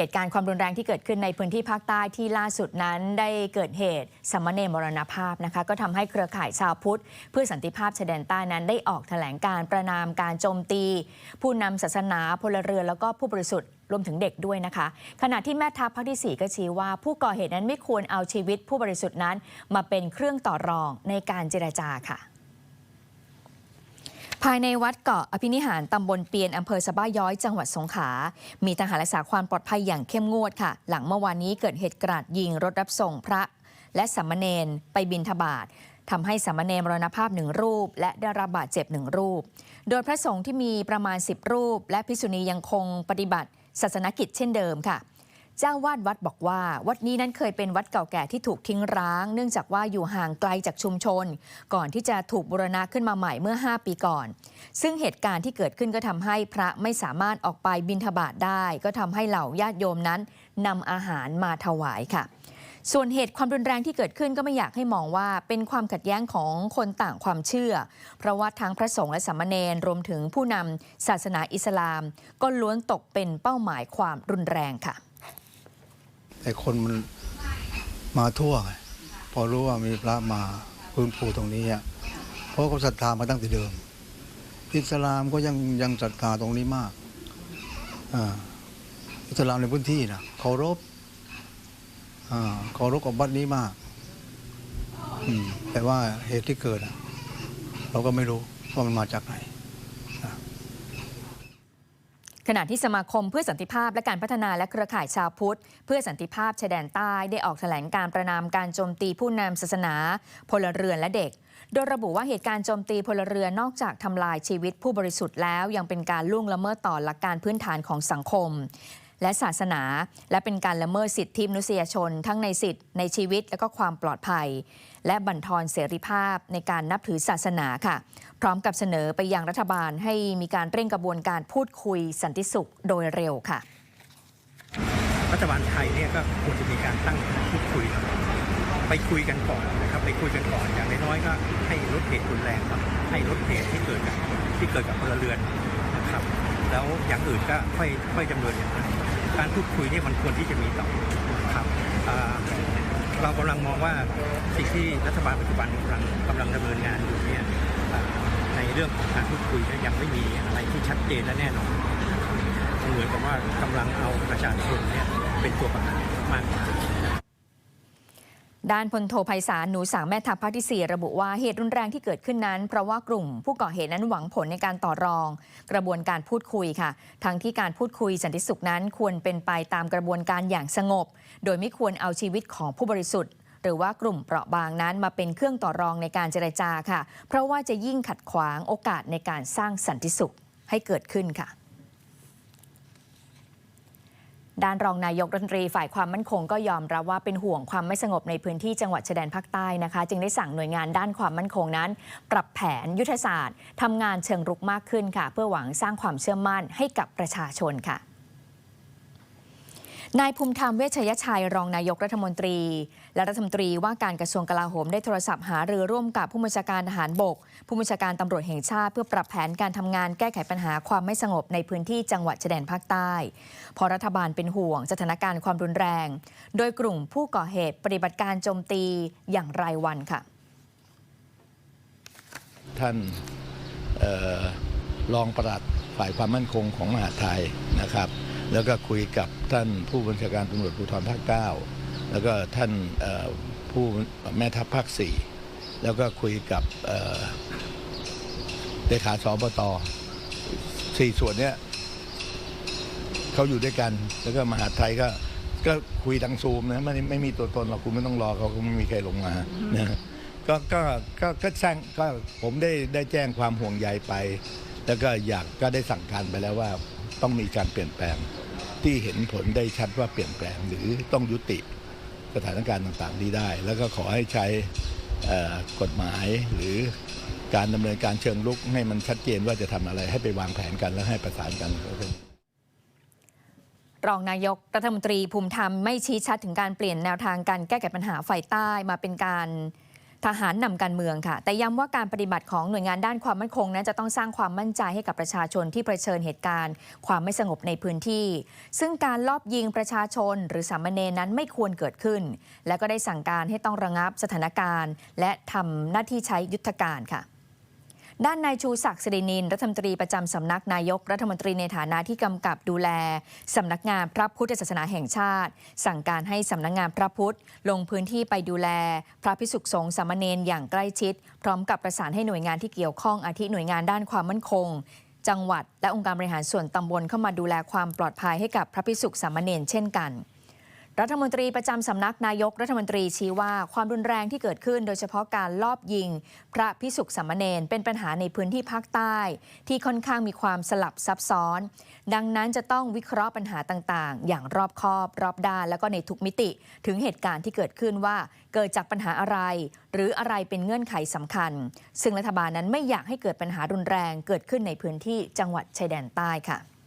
เหตุการณ์ความรุนแรงที่เกิดขึ้นในพื้นที่ภาคใต้ที่ล่าสุดนั้นได้เกิดเหตุสามเณรมรณภาพนะคะก็ทำให้เครือข่ายชาวพุทธ เพื่อสันติภาพชายแดนใต้นั้นได้ออกแถลงการประนามการโจมตี ผู้นำศาสนาพลเรือนแล้วก็ผู้บริสุทธิ์รวมถึงเด็กด้วยนะคะ ขณะที่แม่ทัพภาคที่ 4 ก็ชี้ว่า ผู้ก่อเหตุนั้นไม่ควรเอาชีวิตผู้บริสุทธิ์นั้น มาเป็นเครื่องต่อรองในการเจรจาค่ะ ภายในวัดเกาะอภินิหารตำบลเปียนอำเภอสะบ้าย้อยจังหวัดสงขลา มีทหารรักษาความปลอดภัยอย่างเข้มงวดค่ะ หลังเมื่อวานนี้เกิดเหตุกราดยิงรถรับส่งพระ และสามเณรไปบินทบาททำให้สามเณรมรณภาพหนึ่งรูป และได้รับบาดเจ็บหนึ่งรูป โดยพระสงฆ์ที่มีประมาณ 10 รูป และภิกษุณียังคงปฏิบัติศาสนกิจเช่นเดิมค่ะ เจ้าวาดวัดบอกว่า วัดนี้นั้นเคยเป็นวัดเก่าแก่ที่ถูกทิ้งร้าง เนื่องจากว่าอยู่ห่างไกลจากชุมชน ก่อนที่จะถูกบูรณะขึ้นมาใหม่เมื่อ 5 ปีก่อน ซึ่งเหตุการณ์ที่เกิดขึ้นก็ทำให้พระไม่สามารถออกไปบิณฑบาตได้ ก็ทำให้เหล่าญาติโยมนั้นนำอาหารมาถวายค่ะ ส่วนเหตุความรุนแรงที่เกิดขึ้นก็ไม่อยากให้มองว่าเป็นความขัดแย้งของคนต่างความเชื่อ เพราะว่าทั้งพระสงฆ์และสามเณรรวมถึงผู้นำศาสนาอิสลาม ก็ล้วนตกเป็นเป้าหมายความรุนแรงค่ะ แต่คนมันมาทั่วไงพอรู้ว่ามีพระมาพื้นภูตรงนี้อะเพราะเขาศรัทธามาตั้งแต่เดิม อิสลามก็ยังยังศรัทธาตรงนี้มากอ่าอิสลามในพื้นที่นะเคารพอ่าเคารพกับวัดนี้มากแต่ว่าเหตุที่เกิดเราก็ไม่รู้ว่ามันมาจากไหน ขณะที่สมาคมเพื่อสันติภาพและการพัฒนาและเครือข่ายชาวพุทธ เพื่อสันติภาพชายแดนใต้ได้ออกแถลงการประนามการโจมตีผู้นำศาสนา พลเรือนและเด็ก โดยระบุว่าเหตุการณ์โจมตีพลเรือนนอกจากทำลายชีวิตผู้บริสุทธิ์แล้วยังเป็นการล่วงละเมิดต่อหลักการพื้นฐานของสังคม และศาสนา และเป็นการละเมิดสิทธิมนุษยชน ทั้งในสิทธิในชีวิตและก็ความปลอดภัย และบั่นทอนเสรีภาพในการนับถือศาสนาค่ะ พร้อมกับเสนอไปยังรัฐบาลให้มีการเร่งกระบวนการพูดคุยสันติสุขโดยเร็วค่ะ รัฐบาลไทยเนี่ยก็ควรจะมีการตั้งพูดคุยไปคุยกันก่อนนะครับไปคุยกันก่อนอย่างน้อยๆก็ให้ลดเหตุรุนแรงให้ลดเหตุที่เกิดกับที่เกิดกับพลเรือนนะครับ แล้วอย่างอื่นก็ค่อยค่อยดำเนินอย่างนั้น การพูดคุยนี่มันควรที่จะมีต่อครับอ่าเรากำลังมองว่าสิ่งที่รัฐบาลปัจจุบันกำลังกำลังดำเนินงานอยู่เนี่ยในเรื่องของการพูดคุยยังไม่มีอะไรที่ชัดเจนและแน่นอนเหมือนกับว่ากำลังเอาประชาชนเนี่ยเป็นตัวประกันมากกว่า ด้านพลโทไพศาลหนูสางแม่ทัพภาคที่ 4 ระบุว่าเหตุรุนแรงที่เกิดขึ้นนั้น เพราะว่ากลุ่มผู้ก่อเหตุนั้นหวังผลในการต่อรอง กระบวนการพูดคุยค่ะ ทั้งที่การพูดคุยสันติสุขนั้นควรเป็นไปตามกระบวนการอย่างสงบ โดยไม่ควรเอาชีวิตของผู้บริสุทธิ์ หรือว่ากลุ่มเปราะบางนั้นมาเป็นเครื่องต่อรองในการเจรจาค่ะ เพราะว่าจะยิ่งขัดขวางโอกาสในการสร้างสันติสุขให้เกิดขึ้นค่ะ ด้านรองนายกรัฐมนตรีฝ่ายความมั่นคงก็ยอมรับว่าเป็นห่วงความไม่สงบในพื้นที่จังหวัดชายแดนภาคใต้นะคะ จึงได้สั่งหน่วยงานด้านความมั่นคงนั้น ปรับแผนยุทธศาสตร์ทำงานเชิงรุกมากขึ้นค่ะ เพื่อหวังสร้างความเชื่อมั่นให้กับประชาชนค่ะ นายภูมิธรรมเวชยชัยรองนายกรัฐมนตรี และรัฐมนตรีว่าการกระทรวงกลาโหมได้โทรศัพท์หารือร่วมกับผู้บัญชาการทหารบก ผู้บัญชาการตำรวจแห่งชาติ เพื่อปรับแผนการทำงานแก้ไขปัญหาความไม่สงบในพื้นที่จังหวัดชายแดนภาคใต้เพราะรัฐบาลเป็นห่วงสถานการณ์ความรุนแรง โดยกลุ่มผู้ก่อเหตุปฏิบัติการโจมตีอย่างรายวันค่ะ ท่านออรองปลัดฝ่ายความมั่นคงของมหาดไทยนะครับ แล้วก็คุยกับท่านผู้บัญชาการตำรวจภูธรภาค9แล้วก็ท่านผู้แม่ทัพภาค4แล้วก็คุยกับเลขาสบตสี่ส่วนเนี้ยเขาอยู่ด้วยกัน แล้วก็มหาไทยก็ก็คุยทางซูมนะไม่ไม่มีตัวตนหรอกคุณไม่ต้องรอเขาก็ไม่มีใครลงมานะก็ก็ก็ก็แจ้งก็ผมได้ได้แจ้งความห่วงใยไป แล้วก็อยากก็ได้สั่งการไปแล้วว่า ต้องมีการเปลี่ยนแปลงที่เห็นผลได้ชัดว่าเปลี่ยนแปลงหรือต้องยุติสถานการณ์ต่างๆนี้ได้ แล้วก็ขอให้ใช้กฎหมายหรือการดำเนินการเชิงลุกให้มันชัดเจนว่าจะทำอะไรให้ไปวางแผนกันแล้วให้ประสานกันรองนายกรัฐมนตรีภูมิธรรมไม่ชี้ชัดถึงการเปลี่ยนแนวทางการแก้ไขปัญหาไฟใต้มาเป็นการ ทหารนำการเมืองค่ะ แต่ย้ำว่าการปฏิบัติของหน่วยงานด้านความมั่นคงนั้นจะต้องสร้างความมั่นใจให้กับประชาชนที่เผชิญเหตุการณ์ ความไม่สงบในพื้นที่ ซึ่งการลอบยิงประชาชน หรือสามเณรนั้นไม่ควรเกิดขึ้น และก็ได้สั่งการให้ต้องระงับสถานการณ์ และทำหน้าที่ใช้ยุทธการค่ะ ด้านนายชูศักดิ์สิรินิน รัฐมนตรีประจำสำนักนายกรัฐมนตรีในฐานะที่กำกับดูแลสำนักงานพระพุทธศาสนาแห่งชาติ สั่งการให้สำนักงานพระพุทธ ลงพื้นที่ไปดูแล พระพิสุขสงฆ์สามเณรอย่างใกล้ชิด พร้อมกับประสานให้หน่วยงานที่เกี่ยวข้องอาทิหน่วยงานด้านความมั่นคง จังหวัด และองค์การบริหารส่วนตำบลเข้ามาดูแลความปลอดภัยให้กับพระพิสุขสามเณรเช่นกัน รัฐมนตรีประจำสำนักนายกรัฐมนตรีชี้ว่าความรุนแรงที่เกิดขึ้น โดยเฉพาะการลอบยิง พระพิสุขสามเณรเป็นปัญหาในพื้นที่ภาคใต้ ที่ค่อนข้างมีความสลับซับซ้อน ดังนั้นจะต้องวิเคราะห์ปัญหาต่างๆ อย่างรอบคอบ รอบด้าน แล้วก็ในทุกมิติ ถึงเหตุการณ์ที่เกิดขึ้นว่าเกิดจากปัญหาอะไร หรืออะไรเป็นเงื่อนไขสำคัญ ซึ่งรัฐบาลนั้นไม่อยากให้เกิดปัญหารุนแรงเกิดขึ้นในพื้นที่จังหวัดชายแดนใต้ค่ะ